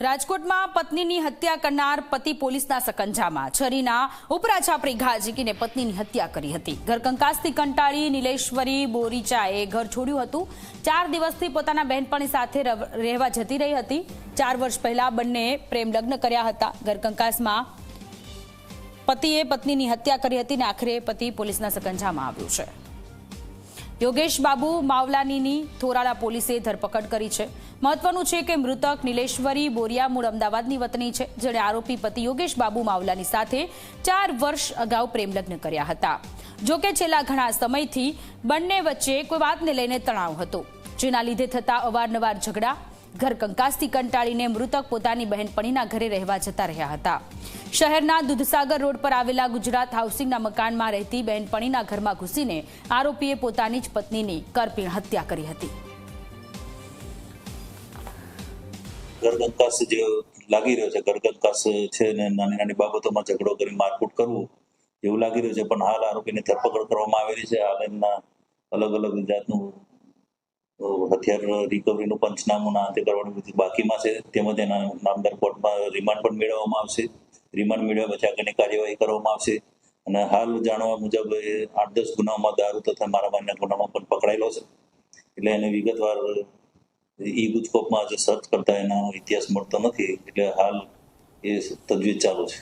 રાજકોટમાં પત્નીની હત્યા કરનાર પતિ પોલીસના સકંજામાં. છરીના ઉપરા છાપરી ઘા ઝીકીને પત્નીની હત્યા કરી હતી. ઘરકંકાસથી કંટાળી નિલેશ્વરી બોરીચાએ ઘર છોડ્યું હતું. ચાર દિવસથી પોતાના બહેનપણી સાથે રહેવા જતી રહી હતી. ચાર વર્ષ પહેલા બંને પ્રેમ લગ્ન કર્યા હતા. ઘરકંકાસમાં પતિએ પત્નીની હત્યા કરી હતી અને આખરે પતિ પોલીસના સકંજામાં આવ્યું છે. યોગેશ બાબુ, માવલાનીની થોરાળા પોલીસે ધરપકડ કરી છે. મહત્વનું છે કે મૃતક નિલેશ્વરી બોરિયા મૂળ અમદાવાદની વતની છે, જેણે આરોપી પતિ યોગેશ બાબુ, માવલાની સાથે ચાર વર્ષ અગાઉ પ્રેમલગ્ન કર્યા હતા. જોકે છેલ્લા ઘણા સમયથી બંને વચ્ચે કોઈ વાતને લઈને તણાવ હતો, જેના લીધે થતા અવારનવાર ઝઘડા ઘર કંકાસથી કંટાળીને મૃતક પોતાની બહેનપણીના ઘરે રહેવા જતા રહ્યા હતા. શહેરના દૂધસાગર રોડ પર આવેલા ગુજરાત હાઉસિંગના મકાનમાં રહેતી બહેનપણીના ઘરમાં ઘૂસીને આરોપીએ પોતાની જ પત્નીની કરપીણ હત્યા કરી હતી. ઘરગંકાસ જે લાગી રહ્યો છે ઘરગંકાસ છે ને નાની નાની બાબતોમાં ઝઘડો કરી મારકૂટ કરવું એવું લાગી રહ્યું છે, પણ હાલ આરોપીની ધરપકડ કરવામાં આવેલી છે. હાલ એમના અલગ અલગ જાતનું હથિયાર રિકવરીનું પંચનામું ના અંતે કરવાનું બાકીમાં છે. તેમજ એના નામદાર કોર્ટમાં રિમાન્ડ પણ મેળવવામાં આવશે. રિમાન્ડ મેળવ્યા પછી આગળની કાર્યવાહી કરવામાં આવશે. અને હાલ જાણવા મુજબ એ આઠ દસ ગુનાઓમાં દારૂ તથા મારામારીના ગુનામાં પણ પકડાયેલો છે. એટલે એને વિગતવાર ઈ ગુજકોપમાં આજે સર્ચ કરતા એનો ઇતિહાસ મળતો નથી. એટલે હાલ એ તજવીજ ચાલુ છે.